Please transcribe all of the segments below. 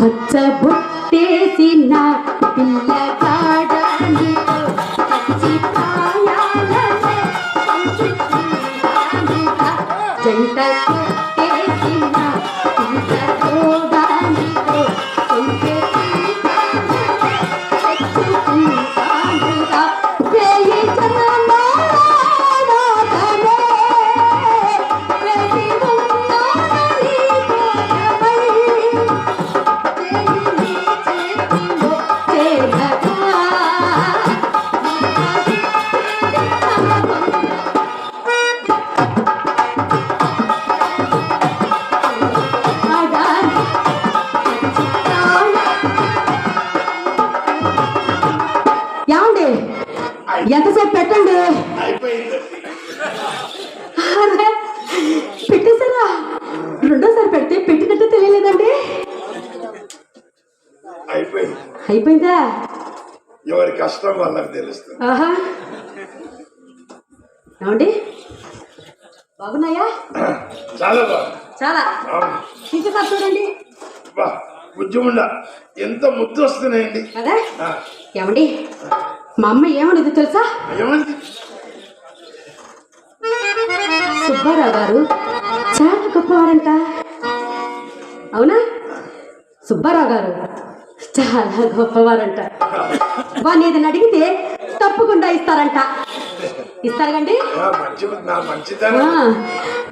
పచ్చబుట్టేసిన పిల్లగా ఏమండి? బాగున్నాయా? చాలా చాలా. అవును. ఇంకోసారి చూడండి. ఎంత ముద్దు వస్తున్నాయండి. కదా? ఏమండి? మా అమ్మ ఏమనేది తెలుసా? ఏమంది సుబ్బారావు గారు చాలా గొప్పవారంట. అవునా? సుబ్బారావు గారు చాలా గొప్పవారంట. వాడిని ఏదైనా అడిగితే తప్పకుండా ఇస్తారంట. నా మంచిదనం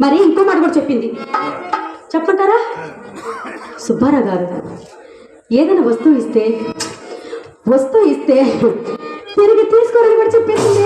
మరి ఇంకో మాట కూడా చెప్పింది. చెప్పంటారా? సుబ్బారావు గారు ఏదైనా వస్తువు ఇస్తే వస్తువు ఇస్తే తిరిగి తీసుకోరని కూడా చెప్పేసింది.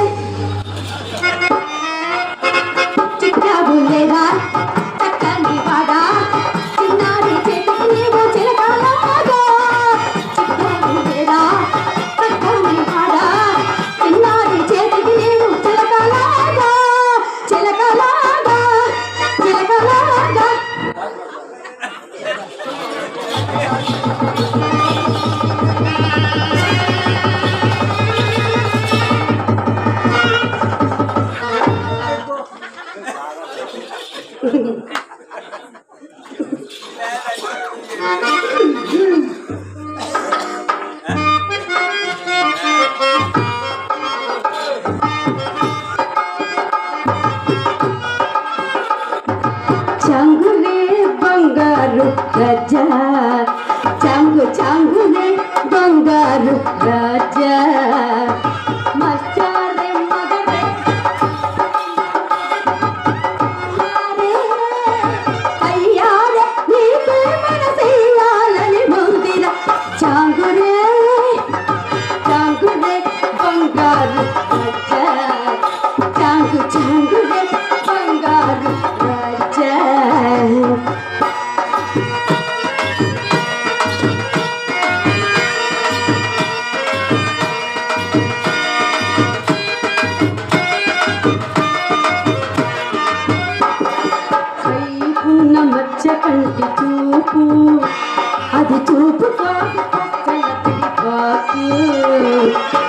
Música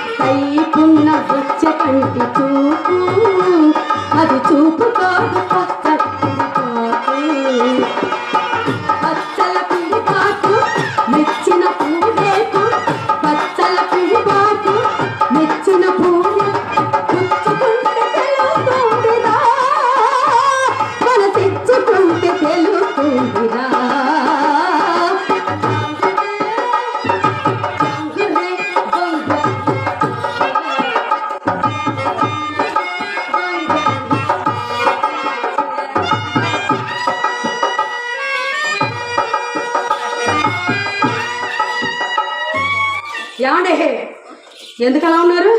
ఎందుకు అలా ఉన్నారు?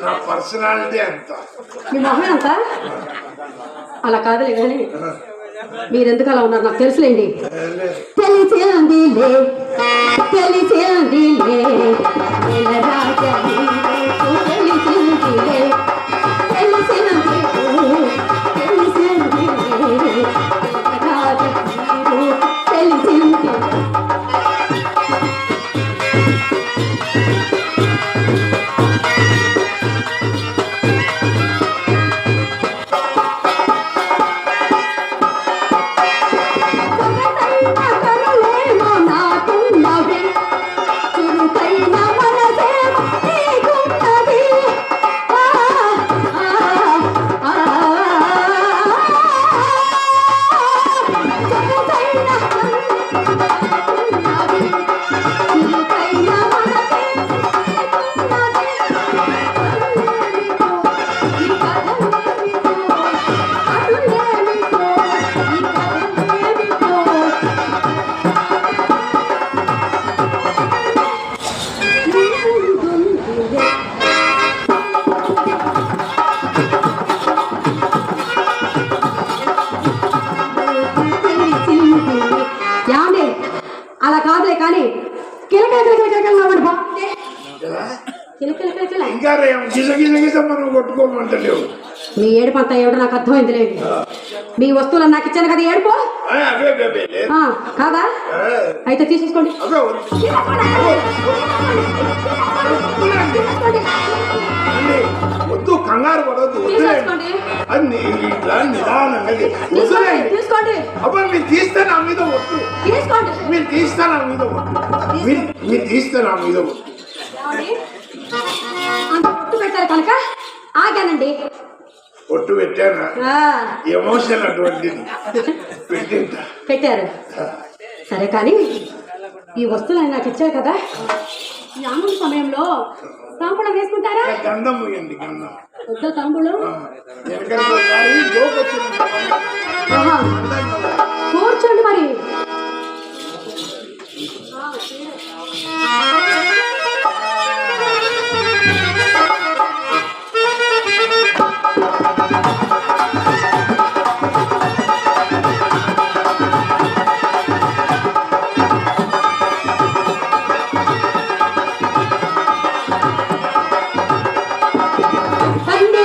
నా పర్సనాలిటీ మీ మొహం ఎంత? అలా కాదులే కానీ మీరెందుకు అలా ఉన్నారు? నాకు తెలుసులేండి. తెలిసిందిలే తెలిసిందిలే మనం కొట్టుకోమంటలేవు మీ ఏడుపు అంతా ఏమిటో నాకు అర్థమైంది లేదు. మీ వస్తువులను నాకు ఇచ్చాను కదా ఏడుపు? ఆ, కాదా? అయితే తీసేసుకోండి. వద్దు. కంగారు పడవద్దు వద్దులేండి. తీసేసుకోండి. అది ని- ఇట్లా నిదానంగా చే- తీసుకోండి వద్దులేండి. తీసుకోండి. అబ్బా మీరు తీస్తే నా మీద వద్దు తీసుకోండి. మీరు తీస్తే నా మీద వద్దు మీరు మీరు తీస్తే నా మీద వద్దు ఏమండి? అంత ఒట్టు పెట్టారు కనుక? ఆగానండి. ఒట్టు పెట్టానా? ఆ, ఎమోషన్ అటువంటిది. పెట్టారు. సరే కానీ ఈ వస్తువులు నాకు ఇచ్చారు కదా. ఈ సమయంలో తాంబూలం వేసుకుంటారా? గంధం తాంబూలం. ఆహా, కూర్చోండి మరి. 안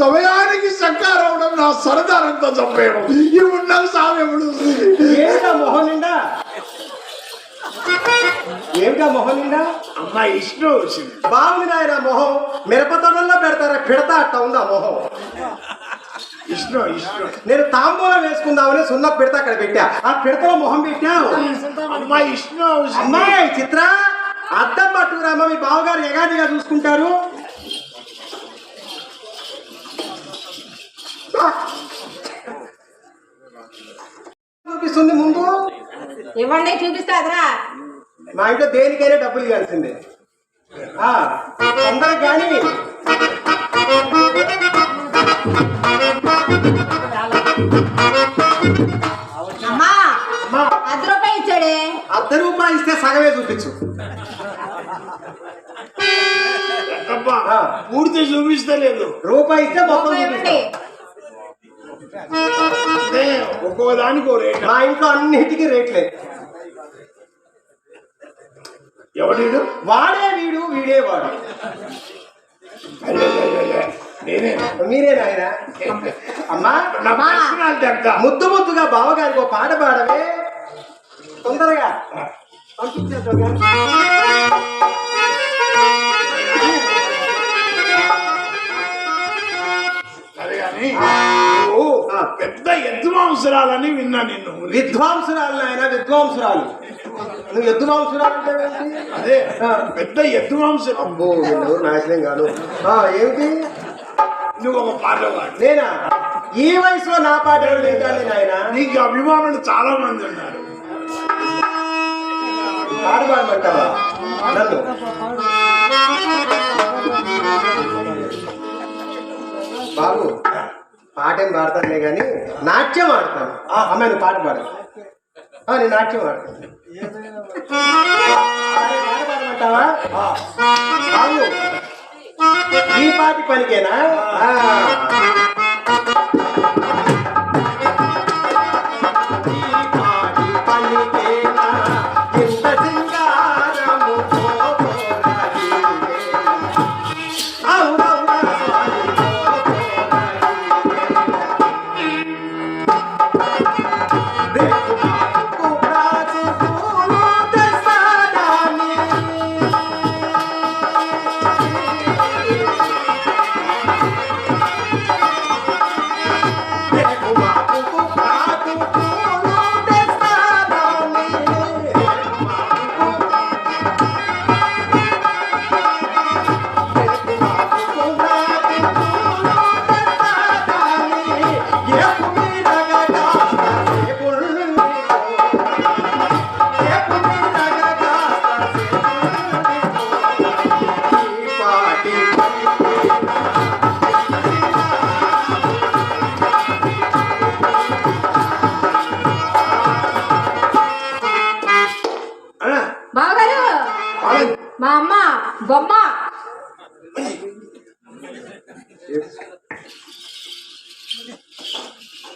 సమయానికి సక్కారవడం నా సరదానంతా చంపేయడం. ఇవి ఉన్నావు సామెప్పుడు ఏమిటా మొహం నిండా? ఏమిటా మొహం నిండా? అమ్మా ఇష్టం వచ్చింది. బాగుంది నాయన మొహం. మిరపతోటల్లో పెడతారా? పిడతా అట్ట ఉందా మొహం? ఇష్టం ఇష్టం. నేను తాంబూలం వేసుకుందామని సున్న పిడత అక్కడ పెట్టా. ఆ పిడతలో మొహం పెట్టావు. అమ్మా ఇష్టం అమ్మాయి చిత్ర అద్దం పట్టుకురామా మీ బావగారు ఎగాదిగా చూసుకుంటారు. చూపిస్తుంది ముందు? ఇవ్వండి చూపిస్తాదరా. మా ఇంట్లో దేనికైనా డబ్బులు ఇవ్వాల్సిందే. ఆ, అందరికి కానీ అర్ధ రూపాయి ఇచ్చాడే. అర్ధ రూపాయలు ఇస్తే సగమే చూపించు. పూర్తి చూపిస్తలేదు. రూపాయి ఇస్తే మొత్తం రూపాయి చూపిస్తా. దానికి రేట్ మా ఇంట్లో అన్నిటికీ రేట్లే ఎవడీడు వాడే వీడు వీడే వాడు మీరే నాయన అమ్మా ముద్దు ముద్దుగా బావగారికి ఒక పాట పాడవే తొందరగా పంపించేద్దాం. సరే కానీ. పెద్ద ఎద్దు మాంసరాలని విన్నా నిన్ను. విద్వాంసురాలు నాయన విద్వాంసురాలు. నువ్వు ఎద్దు మాంసురాలు అంటే? అదే. పెద్ద మాంసరం అబ్బో వీళ్ళు నాశనం కాదు. ఆ, ఏమిటి? నువ్వు ఒక పాట పాడు నేనా? ఈ వయసులో నా పాట వింటాను నాయన? నీకు అభిమానులు చాలా మంది ఉన్నారు. పాట పాడమంటావా నన్ను బాబు. పాట ఏం పాడతానులే కానీ నాట్యం ఆడతాను. ఆ, నువ్వు పాట పాడు. నేను నాట్యం ఆడతాను. పాడమంటావా? ఈ పాటి పనికేనా?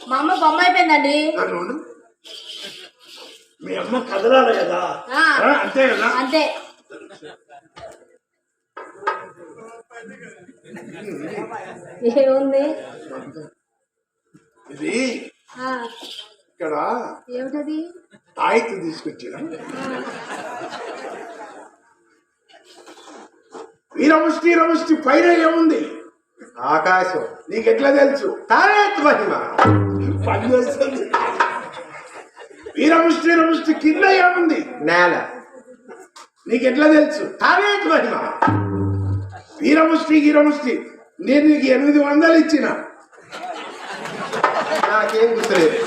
మా అమ్మ బొమ్మ అయిపోయిందండి. మీ అమ్మ కదలాలి కదా. అంతే కదా? అంతే. ఏముంది? ఇది ఇక్కడ ఏమిటది? తాయితు తీసుకొచ్చిన. వీరముష్టి రముష్టి పైన ఏముంది? ఆకాశం. నీకెట్లా తెలుసు? తావేత్ మహిమ. పని చేస్తుంది. వీరముష్టి రముష్టి కింద ఏముంది? నేల. నీకెట్లా తెలుసు? తావేత్ మహిమ. వీరముష్టి గీరముష్టి నేను నీకు ఎనిమిది వందలు ఇచ్చిన. నాకేం గుర్తులేదు.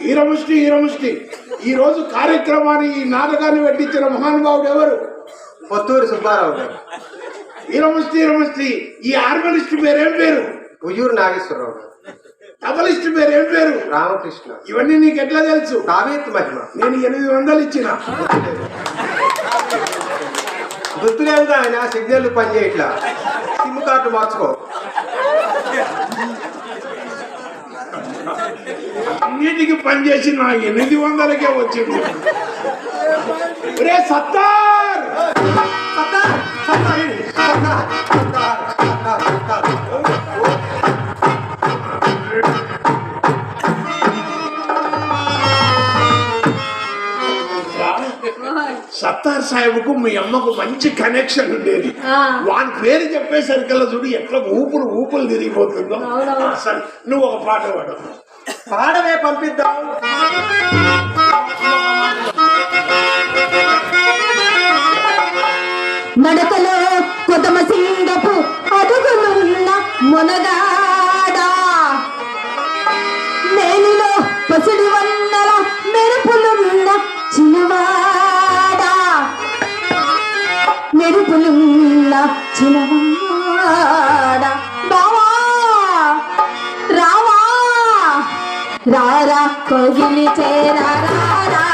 హీరముష్టి హీరముష్టి ఈ రోజు కార్యక్రమాన్ని ఈ నాటకాన్ని పెట్టించిన మహానుభావుడు ఎవరు? పొత్తూరు సుబ్బారావు గారు. హీరముష్టి హీరముష్టి ఈ హార్మోనిస్ట్ పేరు ఏం పేరు? ఉయ్యూరు నాగేశ్వరరావు గారు. తబలిస్ట్ పేరు ఏం పేరు? రామకృష్ణ. ఇవన్నీ నీకు ఎట్లా తెలుసు? తావేత్ మహిమ. నేను ఎనిమిది వందలు ఇచ్చిన. గుర్తులేదు ఆయన? సిగ్నల్ పనిచేయట్లా. సిమ్ కార్డు మార్చుకో. అన్నిటికి పనిచేసి నా ఎనిమిది వందలకే వచ్చింది. రే సత్తార్! సత్తార్, సత్తార్ సాహెబ్కు మీ అమ్మకు మంచి కనెక్షన్ ఉండేది. ఆ. వాని పేరు చెప్పేసరికల్లా చూడు ఎట్లా ఊపులు ఊపులు తిరిగిపోతుందో. సరే నువ్వు ఒక పాట పాడు. పాడవే పంపిద్దాం. నడకలో కొదమ సింగపు అడుగులున్న మునగాడా? నేనులో పసిడి వన్నల మెరుపులున్న చిన్నవాడా మెరుపులున్న చిన్నవాడా బావా! రావా! రారా కోగిలి చేరా రారా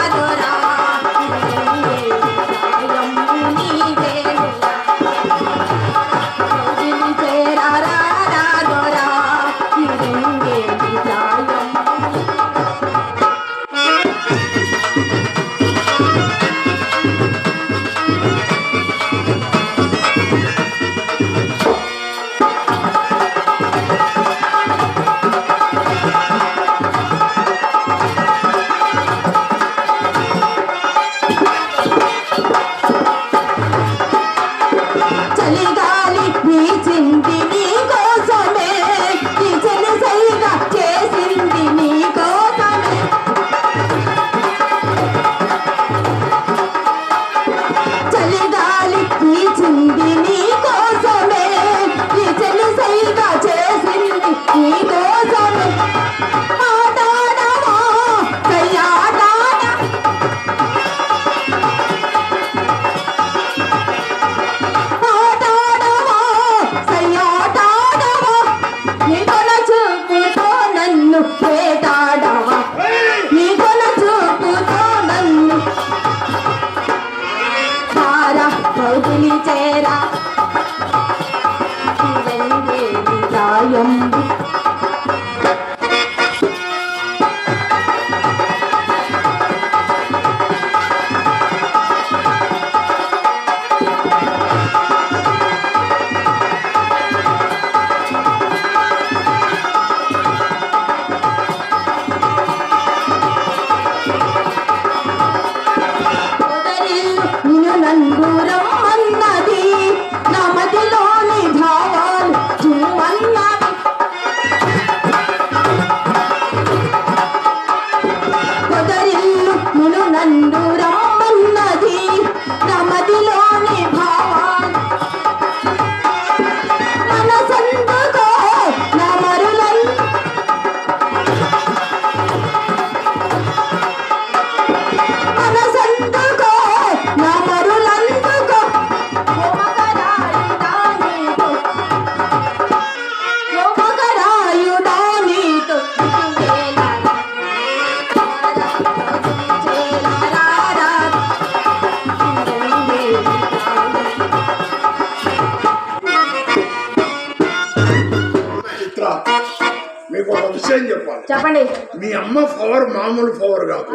అమ్మ పవర్ మామూలు పవర్ కాదు.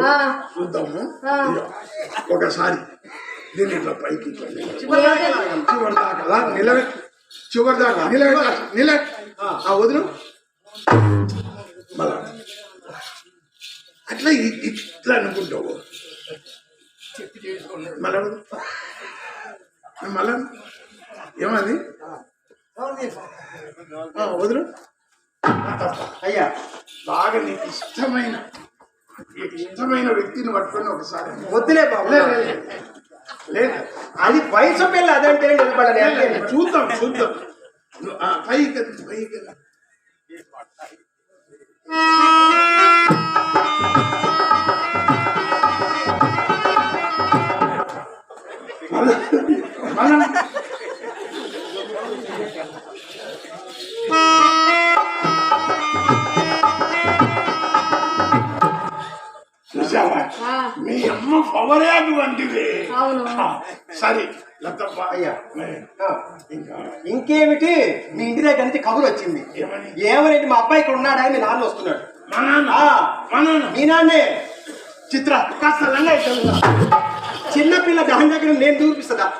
చూద్దాము. ఒకసారి దీన్ని ఇట్లా పైకి ఇట్లా నిలబెట్టు. చివరి దాకా లాగండి. చివరి దాకా అలా నిలబెట్టు చివరి దాకా నిలబెట్టు నిలబెట్టు ఆ వదిలు మళ్ళా అట్లా ఇట్లా అనుకుంటావు మళ్ళా. మళ్ళా ఏమది ఆ, వదిలు అయ్యా బాగా నీకు ఇష్టమైన నీకు ఇష్టమైన వ్యక్తిని పట్టుకొని ఒకసారి వద్దులే బాబు. లేదు, లేదు, అది వయసు పిల్ల అదంటే చూద్దాం చూద్దాం. పైకి పైకి సరే. లతప్ప. అయ్యా. ఇంకా? ఇంకేమిటి? మీ ఇంటి దగ్గర నుంచి కబురు వచ్చింది. ఏమని? ఏమనంటే? మా అబ్బాయి ఇక్కడ ఉన్నాడా మీ నాన్న వస్తున్నాడు. మా నాన్న. మా నాన్న? మీ నాన్నే? చిత్ర. కాస్త లంగా చిన్నపిల్ల దాని దగ్గర నేను చూపిస్తుందా?